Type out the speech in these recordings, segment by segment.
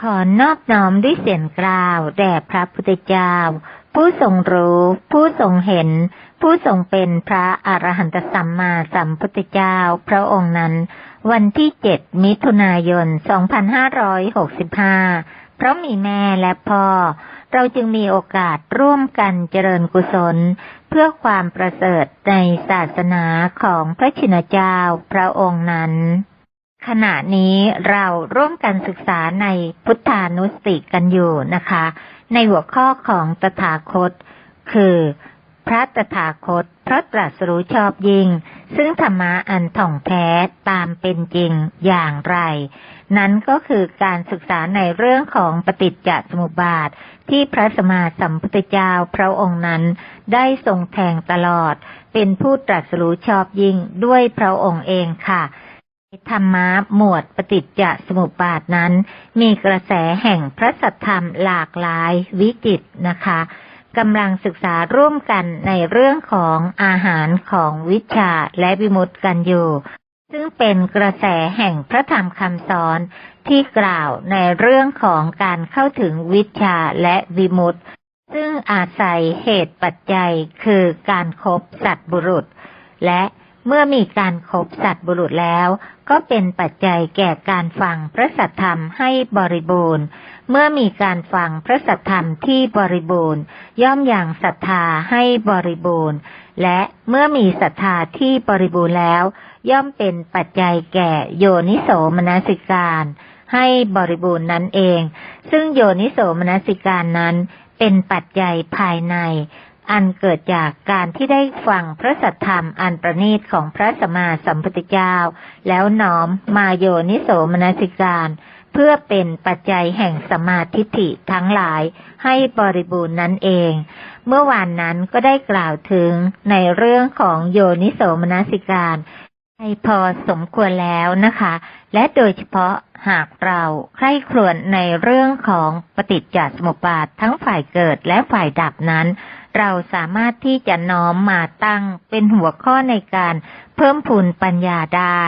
ขอนอบน้อมด้วยเสียงกล่าว แด่พระพุทธเจ้า ผู้ทรงรู้ ผู้ทรงเห็น ผู้ทรงเป็นพระอรหันตสัมมาสัมพุทธเจ้า พระองค์นั้น วันที่เจ็ดมิถุนายน 2565 เพราะมีแม่และพ่อ เราจึงมีโอกาสร่วมกันเจริญกุศล เพื่อความประเสริฐในศาสนาของพระชินเจ้า พระองค์นั้น ขณะนี้เราร่วมกันศึกษาในพุทธานุสติกันอยู่นะคะ ในหัวข้อของตถาคต คือ พระตถาคตพระตรัสรู้ชอบยิ่ง ซึ่งธรรมะอันถ่องแท้ตามเป็นจริงอย่างไร นั้นก็คือการศึกษาในเรื่องของปฏิจจสมุปบาท ที่พระสมมาสัมพุทธเจ้าพระองค์นั้นได้ทรงแทงตลอด เป็นผู้ตรัสรู้ชอบยิ่งด้วยพระองค์เองค่ะ ธรรมะหมวดปฏิจจสมุปบาทนั้น มีกระแสแห่งพระสัทธรรมหลากหลายวิจิตนะคะกำลังศึกษาร่วมกันในเรื่องของอาหารของวิชาและวิมุตติกันอยู่ ซึ่งเป็นกระแสแห่งพระธรรมคำสอนที่กล่าวในเรื่องของการเข้าถึงวิชาและวิมุตติ ซึ่งอาศัยเหตุปัจจัยคือการครบสัตบุรุษ และ เมื่อมีการครบสัตบุรุษแล้ว ก็เป็นปัจจัยแก่การฟังพระสัทธรรมให้บริบูรณ์ เมื่อมีการฟังพระสัทธรรมที่บริบูรณ์ ย่อมอย่างศรัทธาให้บริบูรณ์ และเมื่อมีศรัทธาที่บริบูรณ์แล้ว ย่อมเป็นปัจจัยแก่โยนิโสมนสิการให้บริบูรณ์นั้นเอง ซึ่งโยนิโสมนสิการนั้นเป็นปัจจัยภายใน อันเกิดจากการที่ได้ฟังพระสัทธรรมอันประณีตของพระสมมาสัมพุทธเจ้า แล้วน้อมมาโยนิโสมนสิการ เพื่อเป็นปัจจัยแห่งสมาธิฐิทั้งหลายให้บริบูรณ์นั่นเอง เมื่อวานนั้นก็ได้กล่าวถึงในเรื่องของโยนิโสมนสิการให้พอสมควรแล้วนะคะ และโดยเฉพาะหากเราใคร่ครวญในเรื่องของปฏิจจสมุปบาททั้งฝ่ายเกิดและฝ่ายดับนั้น เราสามารถที่จะน้อมมาตั้งเป็นหัวข้อในการเพิ่มพูนปัญญาได้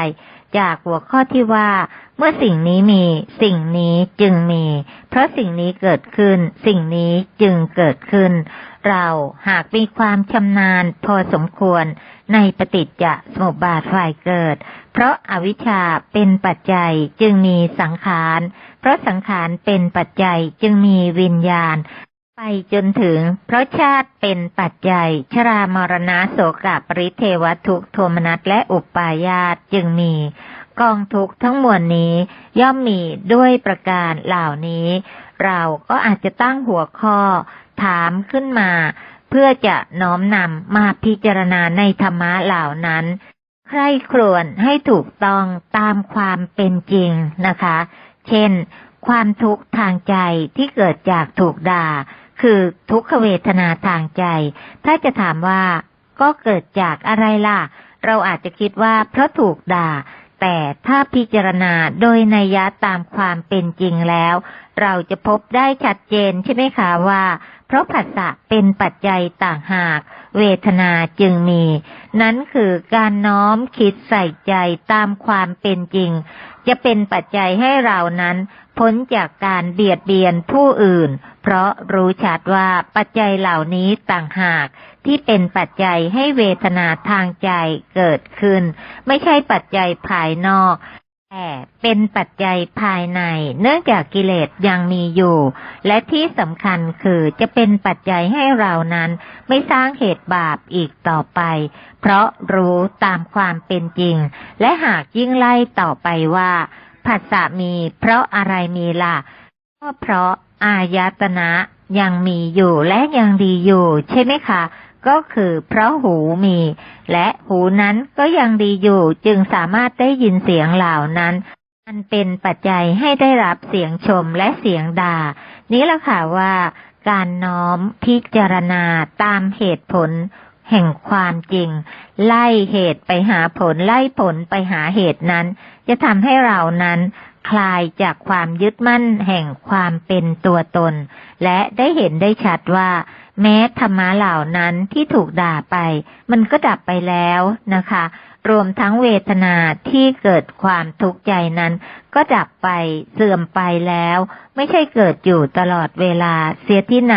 จากหัวข้อที่ว่า เมื่อสิ่งนี้มี สิ่งนี้จึงมี เพราะสิ่งนี้เกิดขึ้น สิ่งนี้จึงเกิดขึ้น เราหากมีความชำนาญพอสมควรในปฏิจจสมุปบาทฝ่ายเกิด เพราะอาวิชชาเป็นปัจจัยจึงมีสังขาร เพราะสังขารเป็นปัจจัยจึงมีวิญญาณ ไปจนถึงเพราะชาติเป็นปัจจัย ชรามรณะโสกปริเทวทุกโทมนัสและอุปาญาตจึงมี กองทุกทั้งมวลนี้ย่อมมีด้วยประการเหล่านี้ เราก็อาจจะตั้งหัวข้อ ถามขึ้นมา เพื่อจะน้อมนำมาพิจารณาในธรรมะเหล่านั้น ใคร่ครวญให้ถูกต้องตามความเป็นจริงนะคะ เช่น ความทุกข์ทางใจที่เกิดจากถูกด่า คือทุกขเวทนาทางใจ ถ้าจะถามว่าก็เกิดจากอะไรล่ะ เราอาจจะคิดว่าเพราะถูกด่า แต่ถ้าพิจารณาโดยนัยยะตามความเป็นจริงแล้ว เราจะพบได้ชัดเจนใช่ไหมคะว่า เพราะผัสสะเป็นปัจจัยต่างหาก เวทนาจึงมี นั้นคือการน้อมคิดใส่ใจตามความเป็นจริง จะเป็นปัจจัยให้เรานั้นพ้นจากการเบียดเบียนผู้อื่น เพราะรู้ชัดว่าปัจจัยเหล่านี้ต่างหากที่เป็นปัจจัยให้เวทนาทางใจเกิดขึ้น ไม่ใช่ปัจจัยภายนอก แต่เป็นปัจจัยภายใน เนื่องจากกิเลสยังมีอยู่ และที่สำคัญคือจะเป็นปัจจัยให้เรานั้น ไม่สร้างเหตุบาปอีกต่อไป เพราะรู้ตามความเป็นจริง และหากยิ่งไล่ต่อไปว่าผัสสะมีเพราะอะไรมีล่ะ ก็เพราะอายตนะยังมีอยู่และยังดีอยู่ใช่ไหมคะ ก็คือเพราะหูมี และหูนั้นก็ยังดีอยู่จึงสามารถได้ยินเสียงเหล่านั้นมันเป็นปัจจัยให้ได้รับเสียงชมและเสียงด่า นี้แหละค่ะว่า การน้อมพิจารณาตามเหตุผลแห่งความจริง ไล่เหตุไปหาผลไล่ผลไปหาเหตุนั้น จะทำให้เรานั้น คลายจากความยึดมั่นแห่งความเป็นตัวตน และได้เห็นได้ชัดว่า แม้ธรรมะเหล่านั้นที่ถูกด่าไป มันก็ดับไปแล้วนะคะ รวมทั้งเวทนาที่เกิดความทุกข์ใจนั้น ก็ดับไปเสื่อมไปแล้ว ไม่ใช่เกิดอยู่ตลอดเวลาเสียที่ไหน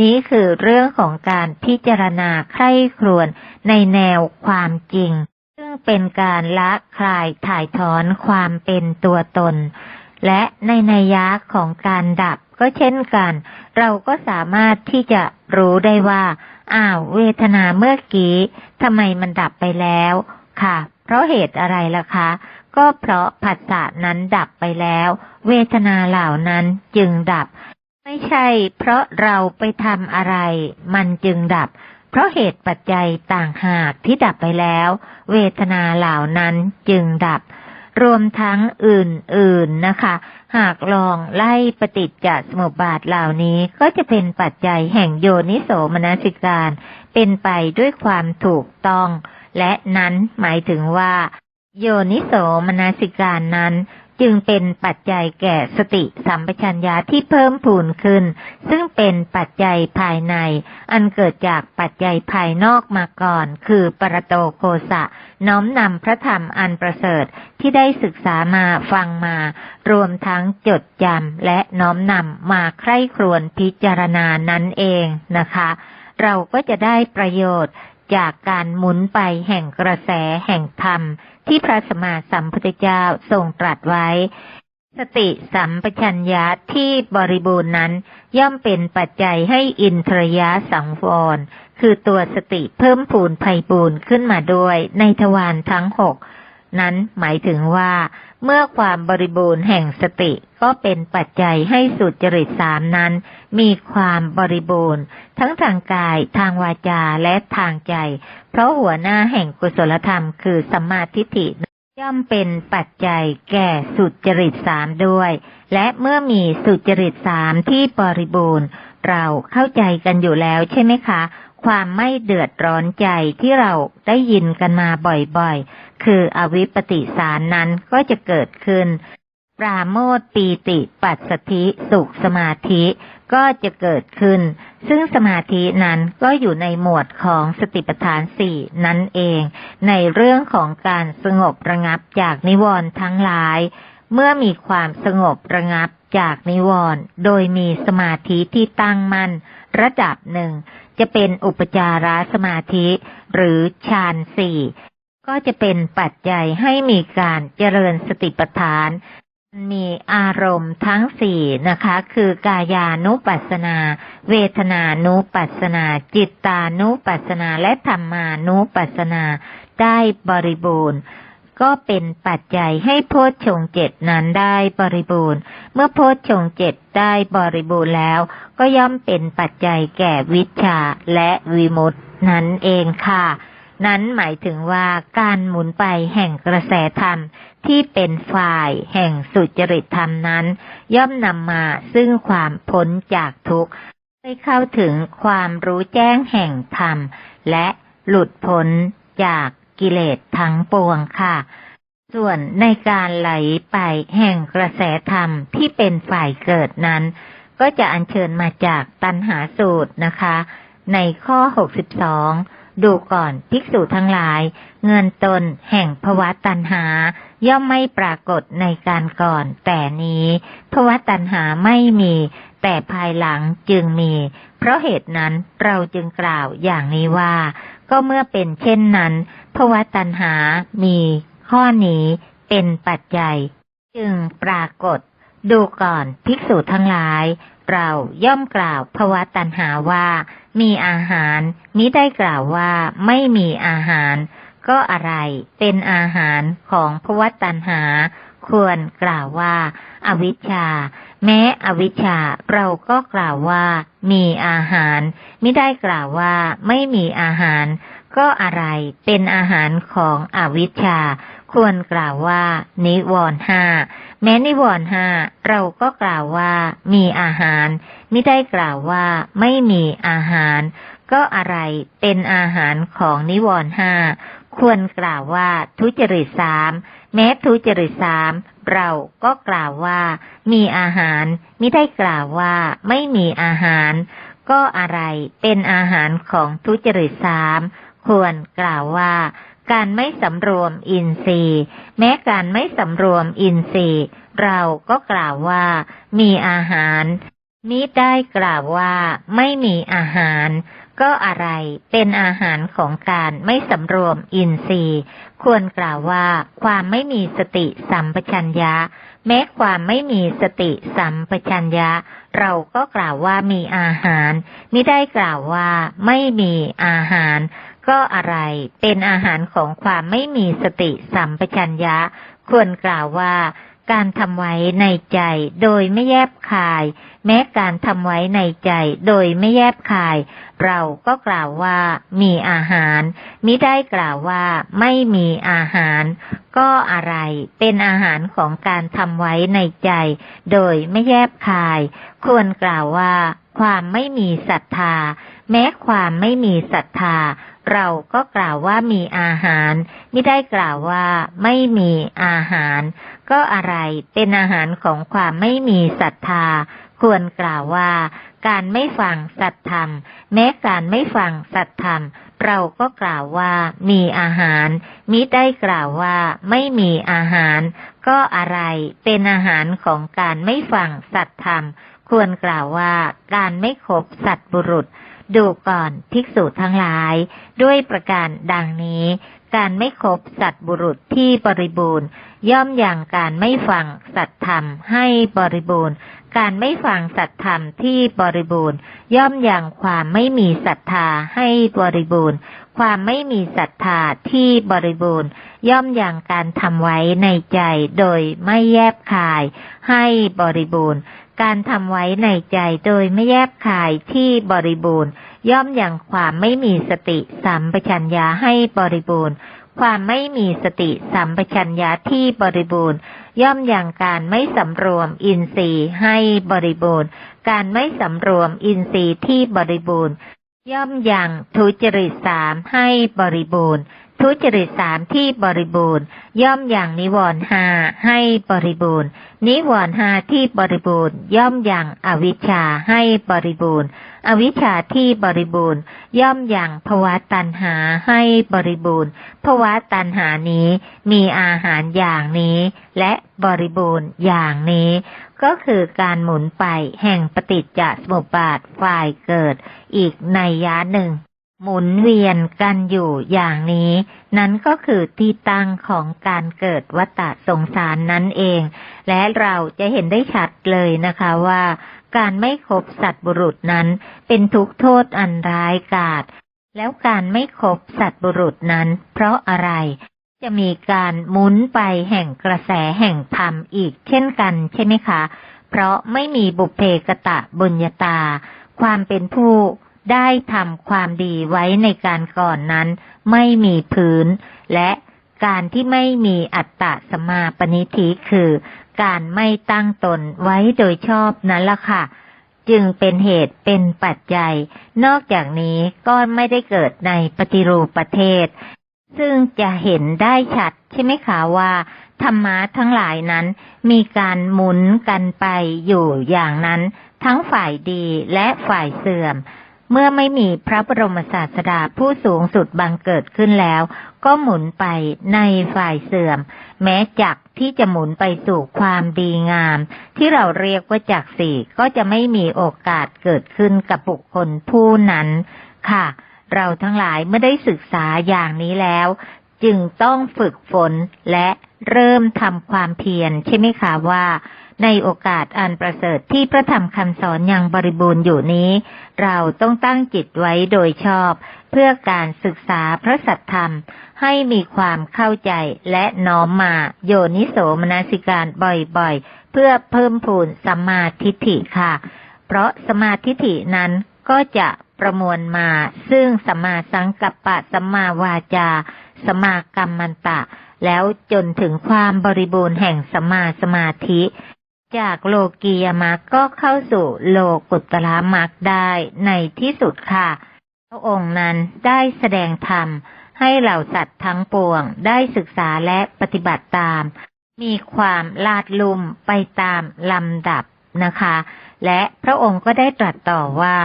นี้คือเรื่องของการพิจารณาใคร่ครวญในแนวความจริง ซึ่งเป็นการละคลายถ่ายถอนความเป็นตัวตน และในนัยยะของการดับก็เช่นกัน เราก็สามารถที่จะรู้ได้ว่า อ้าวเวทนาเมื่อกี้ทำไมมันดับไปแล้วค่ะ เพราะเหตุอะไรล่ะคะ ก็เพราะผัสสะนั้นดับไปแล้ว เวทนาเหล่านั้นจึงดับ ไม่ใช่ เพราะเราไปทำอะไร มันจึงดับ เพราะเหตุปัจจัยต่างหากที่ดับไปแล้ว เวทนาเหล่านั้นจึงดับ รวมทั้งอื่นๆนะคะ หากลองไล่ปฏิจจสมุปบาทเหล่านี้ก็จะเป็นปัจจัยแห่งโยนิโสมนสิการ เป็นไปด้วยความถูกต้อง และนั้นหมายถึงว่า โยนิโสมนสิการนั้น จึงเป็นปัจจัยแก่สติสัมปชัญญะที่เพิ่มพูนขึ้น ซึ่งเป็นปัจจัยภายใน อันเกิดจากปัจจัยภายนอกมาก่อน คือปรโตโคสะ น้อมนำพระธรรมอันประเสริฐที่ได้ศึกษามาฟังมา รวมทั้งจดจำและน้อมนำมาใคร่ครวญพิจารณานั้นเองนะคะ เราก็จะได้ประโยชน์จากการหมุนไปแห่งกระแสแห่งธรรม ที่พระสมมาสัมพุทธเจ้าทรงตรัสไว้ สติสัมปชัญญะที่บริบูรณ์นั้น ย่อมเป็นปัจจัยให้อินทรยะสังวร คือตัวสติเพิ่มพูนไพ่ปูนขึ้นมาด้วยในทวารทั้งหก นั้นหมายถึงว่า เมื่อความบริบูรณ์แห่งสติก็เป็นปัจจัยให้สุจริตสามนั้น มีความบริบูรณ์ ทั้งทางกายทางวาจาและทางใจ เพราะหัวหน้าแห่งกุศลธรรมคือสัมมาทิฏฐิย่อมเป็นปัจจัยแก่สุจริตสามด้วย และเมื่อมีสุจริตสามที่บริบูรณ์ เราเข้าใจกันอยู่แล้วใช่ไหมคะ ความไม่เดือดร้อนใจที่เราได้ยินกันมาบ่อยๆ คืออวิปปิสารนั้นก็จะเกิดขึ้น ปราโมทปีติปัสสธิสุขสมาธิก็จะเกิดขึ้น ซึ่งสมาธินั้นก็อยู่ในหมวดของสติปัฏฐานสี่นั่นเอง ในเรื่องของการสงบระงับจากนิวรณ์ทั้งหลาย เมื่อมีความสงบระงับจากนิวรณ์โดยมีสมาธิที่ตั้งมั่นระดับหนึ่ง จะเป็นอุปจารสมาธิหรือฌานสี่ ก็จะเป็นปัจจัยให้มีการเจริญสติปัฏฐาน มีอารมณ์ทั้งสี่นะคะ คือกายานุปัสสนา เวทนานุปัสสนา จิตตานุปัสสนาและธรรมานุปัสสนาได้บริบูรณ์ก็เป็นปัจจัยให้โพชฌงเจ็ดนั้นได้บริบูรณ์ เมื่อโพชฌงเจ็ดได้บริบูรณ์แล้ว ก็ย่อมเป็นปัจจัยแก่วิชาและวิมุตตินั่นเองค่ะ นั้นหมายถึงว่าการหมุนไปแห่งกระแสธรรมที่เป็นฝ่ายแห่งสุจริตธรรมนั้น ย่อมนำมาซึ่งความพ้นจากทุกข์ให้เข้าถึงความรู้แจ้งแห่งธรรม และหลุดพ้นจากกิเลสทั้งปวงค่ะ ส่วนในการไหลไปแห่งกระแสธรรมที่เป็นฝ่ายเกิดนั้น ก็จะอัญเชิญมาจากตันหาสูตรนะคะ ในข้อ 62 ดูก่อนภิกษุทั้งหลาย เงินตนแห่งภวะตันหา ย่อมไม่ปรากฏในการก่อน แต่นี้ภวะตันหาไม่มี แต่ภายหลังจึงมี เพราะเหตุนั้นเราจึงกล่าวอย่างนี้ว่า ก็เมื่อเป็นเช่นนั้นภวะตันหามี ข้อนี้เป็นปัจจัย จึงปรากฏ ดูก่อนภิกษุทั้งหลาย เราย่อมกล่าวภวะตันหาว่า มีอาหาร มิได้กล่าวว่าไม่มีอาหาร ก็อะไรเป็นอาหารของภวะตันหา ควรกล่าวว่า อวิชชา แม้อวิชชาเราก็กล่าวว่า มีอาหารมิได้กล่าวว่าไม่มีอาหาร ก็อะไรเป็นอาหารของอวิชชา ควรกล่าวว่า นิวรห้าแม้นิวรห้าเราก็กล่าวว่ามีอาหารไม่ได้กล่าวว่าไม่มีอาหาร ก็อะไรเป็นอาหารของนิวรห้าควรกล่าวว่าทุจริตสามแม้ทุจริตสามเราก็กล่าวว่า มีอาหารไม่ได้กล่าวว่าไม่มีอาหาร ก็อะไรเป็นอาหารของทุจริตสามควรกล่าวว่า การไม่สำรวมอินทรีย์ แม้การไม่สำรวมอินทรีย์ เราก็กล่าวว่า มีอาหาร มิได้กล่าวว่า ไม่มีอาหาร ก็อะไรเป็นอาหารของการไม่สำรวมอินทรีย์ ควรกล่าวว่า ความไม่มีสติสัมปชัญญะ แม้ความไม่มีสติสัมปชัญญะ เราก็กล่าวว่ามีอาหาร มิได้กล่าวว่า ไม่มีอาหาร ก็อะไรเป็นอาหารของความไม่มีสติสัมปชัญญะควรกล่าวว่า การทำไว้ในใจโดยไม่แยบคาย แม้การทำไว้ในใจโดยไม่แยบคาย เราก็กล่าวว่ามีอาหาร มิได้กล่าวว่าไม่มีอาหาร ก็อะไรเป็นอาหารของการทำไว้ในใจ โดยไม่แยบคาย ควรกล่าวว่าความไม่มีศรัทธา แม้ความไม่มีศรัทธา เราก็กล่าวว่ามีอาหาร ไม่ได้กล่าวว่าไม่มีอาหาร ก็อะไรเป็นอาหารของความไม่มีศรัทธา ควรกล่าวว่า การไม่ฟังสัตธรรม แม้การไม่ฟังสัตธรรม เราก็กล่าวว่ามีอาหาร มิได้กล่าวว่าไม่มีอาหาร ก็อะไรเป็นอาหารของการไม่ฟังสัตธรรม ควรกล่าวว่าการไม่คบสัตบุรุษดูก่อนภิกษุทั้งหลาย ด้วยประการดังนี้ การไม่คบสัตบุรุษที่บริบูรณ์ ย่อมอย่างการไม่ฟังสัตธรรมให้บริบูรณ์ การไม่ฟังสัตธรรมที่บริบูรณ์ ย่อมอย่างความไม่มีศรัทธาให้บริบูรณ์ ความไม่มีศรัทธาที่บริบูรณ์ ย่อมอย่างการทำไว้ในใจโดยไม่แยบคาย ให้บริบูรณ์ การทำไว้ในใจโดยไม่แยบคายที่บริบูรณ์ ย่อมอย่างความไม่มีสติสัมปชัญญะให้บริบูรณ์ ความไม่มีสติสัมปชัญญะที่บริบูรณ์ ย่อมอย่างการไม่สำรวมอินทรีย์ให้บริบูรณ์ การไม่สำรวมอินทรีย์ที่บริบูรณ์ ย่อมอย่างทุจริตสามให้บริบูรณ์ ทุจริตสามที่บริบูรณ์ ย่อมอย่างนิวรณ์ห้าให้บริบูรณ์ นิวรณ์ห้าที่บริบูรณ์ ย่อมอย่างอวิชชาให้บริบูรณ์ อวิชชาที่บริบูรณ์ ย่อมอย่างภวะตัณหาให้บริบูรณ์ภวะตัณหานี้มีอาหารอย่างนี้ และบริบูรณ์อย่างนี้ ก็คือการหมุนไปแห่งปฏิจจสมุปบาทฝ่ายเกิด อีกในยะหนึ่ง หมุนเวียนกันอยู่อย่างนี้ นั้นก็คือที่ตั้งของการเกิดวัฏสงสารนั่นเอง และเราจะเห็นได้ชัดเลยนะคะว่าการไม่คบสัตบุรุษนั้นเป็นทุกโทษอันร้ายกาจแล้วการไม่คบสัตบุรุษนั้น เพราะอะไร จะมีการหมุนไปแห่งกระแสแห่งธรรมอีกเช่นกันใช่ไหมคะ เพราะไม่มีบุพเพกตะบุญญาตา ความเป็นผู้ได้ทำความดีไว้ในการก่อนนั้น ไม่มีพื้น และการที่ไม่มีอัตตะสมาปณิธิคือ การไม่ตั้งตนไว้โดยชอบนั้นละค่ะ จึงเป็นเหตุเป็นปัจจัย นอกจากนี้ก็ไม่ได้เกิดในปฏิรูปประเทศ ซึ่งจะเห็นได้ชัดใช่ไหมคะว่า ธรรมะทั้งหลายนั้น มีการหมุนกันไปอยู่อย่างนั้น ทั้งฝ่ายดีและฝ่ายเสื่อม เมื่อไม่มีพระบรมศาสดาผู้สูงสุดบังเกิดขึ้นแล้ว ก็หมุนไปในฝ่ายเสื่อม แม้จักที่จะหมุนไปสู่ความดีงาม ที่เราเรียกว่าจักสี่ก็จะไม่มีโอกาสเกิดขึ้นกับบุคคลผู้นั้นค่ะ เราทั้งหลายเมื่อได้ศึกษาอย่างนี้แล้ว จึงต้องฝึกฝนและเริ่มทำความเพียรใช่ไหมคะว่า ในโอกาสอันประเสริฐที่พระธรรมคำสอนยังบริบูรณ์อยู่นี้ เราต้องตั้งจิตไว้โดยชอบ เพื่อการศึกษาพระสัทธรรม ให้มีความเข้าใจและน้อมมาโยนิโสมนสิการบ่อยๆ เพื่อเพิ่มพูนสมาทิฐิค่ะ เพราะสมาธิฐินั้นก็จะ ประมวลมา ซึ่งสัมมาสังกัปปะสัมมาวาจาสัมมากรรมันตะ แล้วจนถึงความบริบูรณ์แห่งสัมมาสมาธิ จากโลกียมรรคก็เข้าสู่โลกุตละมรรคได้ในที่สุดค่ะ พระองค์นั้นได้แสดงธรรมให้เหล่าสัตว์ทั้งปวงได้ศึกษาและปฏิบัติตาม มีความลาดลุ่มไปตามลำดับนะคะ และพระองค์ก็ได้ตรัสต่อว่า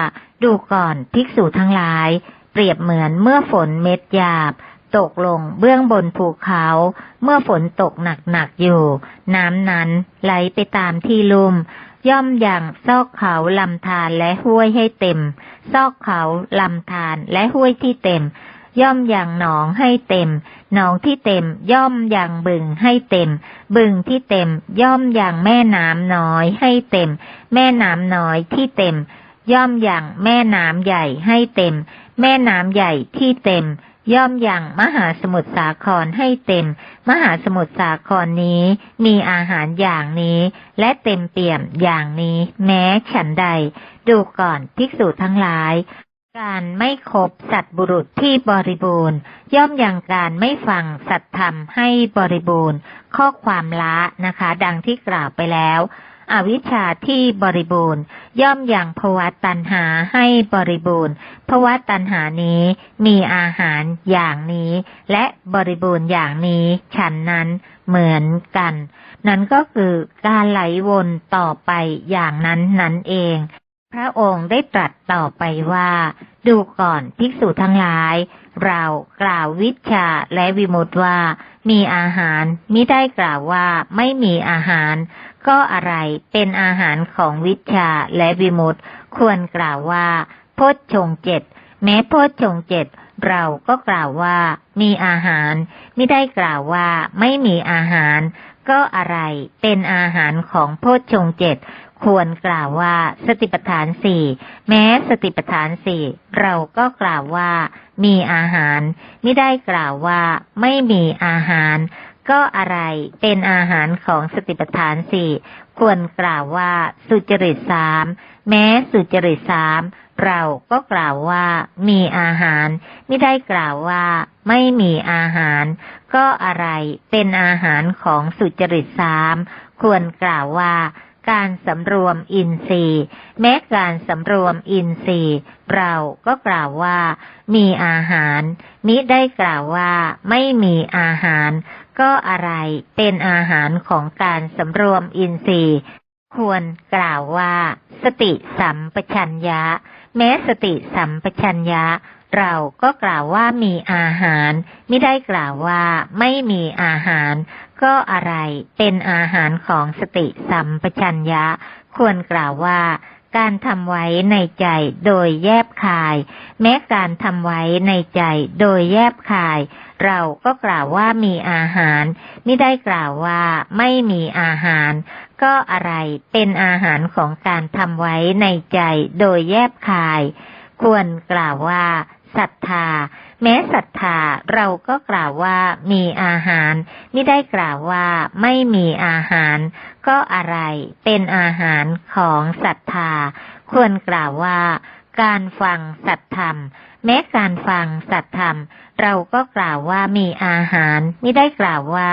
ดูก่อนภิกษุทั้งหลาย เปรียบเหมือนเมื่อฝนเม็ดหยาบ ตกลงเบื้องบนภูเขา เมื่อฝนตกหนักๆอยู่ น้ำนั้นไหลไปตามที่ลุ่ม ย่อมอย่างซอกเขาลำธารและห้วยให้เต็ม ซอกเขาลำธารและห้วยที่เต็ม ย่อมอย่างหนองให้เต็ม หนองที่เต็ม ย่อมอย่างบึงให้เต็ม บึงที่เต็ม ย่อมอย่างแม่น้ำน้อยให้เต็ม แม่น้ำน้อยที่เต็ม ย่อมอย่างแม่น้ำใหญ่ให้เต็ม แม่น้ำใหญ่ที่เต็ม ย่อมอย่างมหาสมุทรสาครให้เต็ม มหาสมุทรสาครนี้ มีอาหารอย่างนี้ และเต็มเปี่ยมอย่างนี้ แม้ฉันใด ดูก่อนภิกษุทั้งหลาย การไม่คบสัตบุรุษที่บริบูรณ์ ย่อมยังการไม่ฟังสัตธรรมให้บริบูรณ์ ข้อความละนะคะ ดังที่กล่าวไปแล้ว อวิชชาที่บริบูรณ์ ย่อมยังภวะตัณหาให้บริบูรณ์ภวะตัณหานี้มีอาหารอย่างนี้ และบริบูรณ์อย่างนี้ฉันนั้นเหมือนกัน นั่นก็คือการไหลวนต่อไปอย่างนั้นนั่นเอง พระองค์ได้ตรัสต่อไปว่า ดูก่อนภิกษุทั้งหลาย เรากล่าววิชาและวิมุตว่า มีอาหารมิได้กล่าวว่าไม่มีอาหาร ก็อะไรเป็นอาหารของวิชาและวิมุตควรกล่าวว่าโพชฌงเจ็ดแม้โพชฌงเจ็ดเราก็กล่าวว่ามีอาหารไม่ได้กล่าวว่าไม่มีอาหาร ก็อะไรเป็นอาหารของโพชฌงเจ็ด ควรกล่าวว่าสติปัฏฐานสี่แม้สติปัฏฐานสี่เราก็กล่าวว่า มีอาหาร ไม่ได้กล่าวว่า ไม่มีอาหาร ก็อะไรเป็นอาหารของสติปัฏฐานสี่ควรกล่าวว่า สุจริตสามแม้สุจริตสามเราก็กล่าวว่ามีอาหาร ไม่ได้กล่าวว่าไม่มีอาหาร ก็อะไรเป็นอาหารของสุจริตสามควรกล่าวว่า การสำรวมอินทรีย์ แม้การสำรวมอินทรีย์ เราก็กล่าวว่า มีอาหาร มิได้กล่าวว่า ไม่มีอาหาร ก็อะไรเป็นอาหารของการสำรวมอินทรีย์ ควรกล่าวว่า สติสัมปชัญญะ แม้สติสัมปชัญญะเราก็กล่าวว่ามีอาหาร ไม่ได้กล่าวว่าไม่มีอาหาร ก็อะไรเป็นอาหารของสติสัมปชัญญะ ควรกล่าวว่าการทำไว้ในใจโดยแยบคาย แม้การทำไว้ในใจโดยแยบคาย เราก็กล่าวว่ามีอาหาร ไม่ได้กล่าวว่าไม่มีอาหาร ก็อะไรเป็นอาหารของการทำไว้ในใจโดยแยบคาย ควรกล่าวว่าศรัทธา แม้ศรัทธาเราก็กล่าวว่ามีอาหารไม่ได้กล่าวว่าไม่มีอาหาร ก็อะไรเป็นอาหารของศรัทธา ควรกล่าวว่าการฟังสัตธรรม แม้การฟังสัตธรรม เราก็กล่าวว่ามีอาหารไม่ได้กล่าวว่า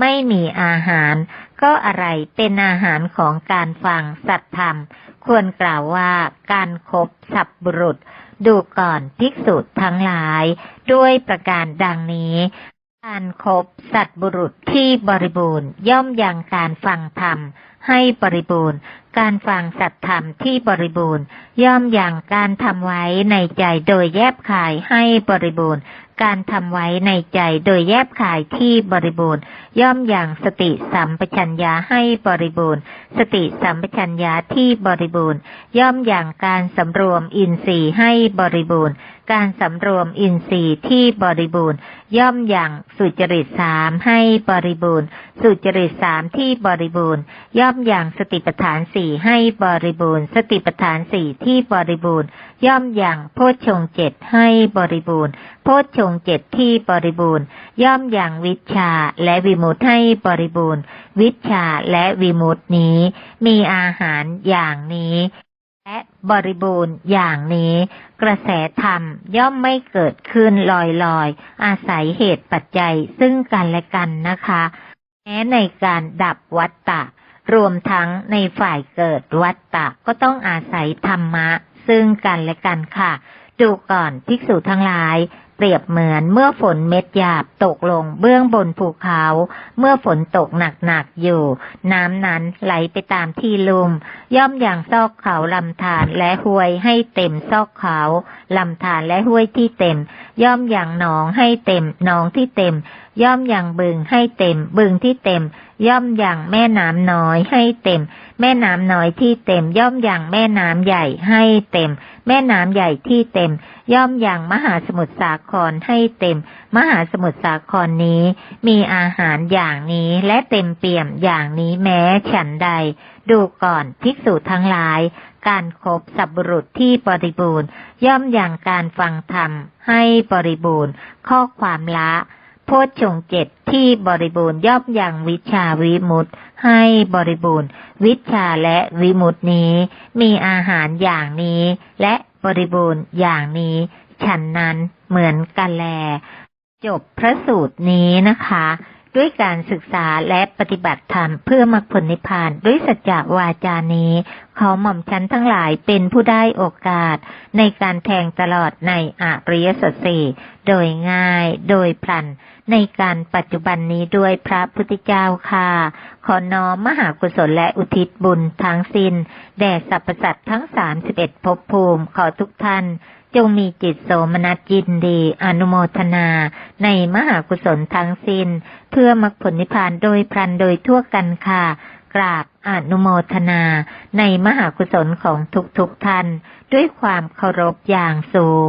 ไม่มีอาหาร ก็อะไรเป็นอาหารของการฟังสัตธรรม ควรกล่าวว่าการครบสับบุรุษ ดูก่อนภิกษุทั้งหลาย ด้วยประการดังนี้การครบสัตบุรุษที่บริบูรณ์ย่อมยังการฟังธรรมให้บริบูรณ์ การฟังสัตธรรมที่บริบูรณ์ ย่อมอยังการทำไว้ในใจโดยแยบคายให้บริบูรณ์ การทำไว้ในใจโดยแยบคายที่บริบูรณ์ ย่อมอยังสติสัมปชัญญะให้บริบูรณ์ สติสัมปชัญญะที่บริบูรณ์ ย่อมอย่างการสำรวมอินทรีย์ให้บริบูรณ์ การสำรวมอินทรีย์ที่บริบูรณ์ ย่อมอย่างสุจริตสามให้บริบูรณ์ สุจริตสามที่บริบูรณ์ ย่อมอย่างสติปัฏฐานสี่ให้บริบูรณ์ สติปัฏฐานสี่ที่บริบูรณ์ ย่อมอย่างโพชฌงเจ็ดให้บริบูรณ์ โพชฌงเจ็ดที่บริบูรณ์ ย่อมอย่างวิชาและวิมุตให้บริบูรณ์ วิชาและวิมุตนี้ มีอาหารอย่างนี้และบริบูรณ์อย่างนี้ กระแสธรรมย่อมไม่เกิดขึ้นลอยลอยอาศัยเหตุปัจจัยซึ่งกันและกันนะคะ แม้ในการดับวัตตะ รวมทั้งในฝ่ายเกิดวัตตะก็ต้องอาศัยธรรมะ ซึ่งกันและกันค่ะ ดูก่อนภิกษุทั้งหลาย เปรียบเหมือนเมื่อฝนเม็ดหยาบตกลงเบื้องบนภูเขา เมื่อฝนตกหนักๆอยู่ น้ำนั้นไหลไปตามที่ลุม ย่อมอย่างซอกเขาลำธารและห้วยให้เต็มซอกเขาลำธารและห้วยที่เต็ม ย่อมอย่างหนองให้เต็มหนองที่เต็ม ย่อมอย่างบึงให้เต็มบึงที่เต็ม ย่อมอย่างแม่น้ำน้อยให้เต็ม แม่น้ำน้อยที่เต็ม ย่อมอย่างแม่น้ำใหญ่ให้เต็ม แม่น้ำใหญ่ที่เต็ม ย่อมอย่างมหาสมุทรสาครให้เต็ม มหาสมุทรสาครนี้ มีอาหารอย่างนี้และเต็มเปี่ยมอย่างนี้แม้ฉันใด ดูก่อนภิกษุทั้งหลาย การครบสับบุรุษที่บริบูรณ์ ย่อมอย่างการฟังธรรมให้บริบูรณ์ ข้อความละ โพชฌงเจ็ดที่บริบูรณ์ย่อมอย่างวิชาวิมุตให้บริบูรณ์ วิชาและวิมุตินี้ มีอาหารอย่างนี้ และบริบูรณ์อย่างนี้ฉันนั้นเหมือนกันแล จบพระสูตรนี้นะคะ ด้วยการศึกษาและปฏิบัติธรรมเพื่อมรรคผลนิพพานด้วยสัจจวาจานี้ขอหม่อมชั้นทั้งหลายเป็นผู้ได้โอกาส ในการแทงตลอดในอริยสัจสี่โดยง่ายโดยพลัน ในการปัจจุบันนี้ด้วยพระพุทธเจ้าค่ะ ขอน้อมมหากุศลและอุทิศบุญทั้งสิน้น แด่สรรพสัตว์ทั้งสามสิบเอ็ดภพภูมิขอทุกท่านจงมีจิตโสมนัสยินดี อนุโมทนา ในมหากุศลทั้งสิน้น เพื่อมรรคผลนิพพานโดยพลันโดยทั่วกันค่ะ กราบอนุโมทนา ในมหากุศลของทุกๆทท่าน ด้วยความเคารพอย่างสูง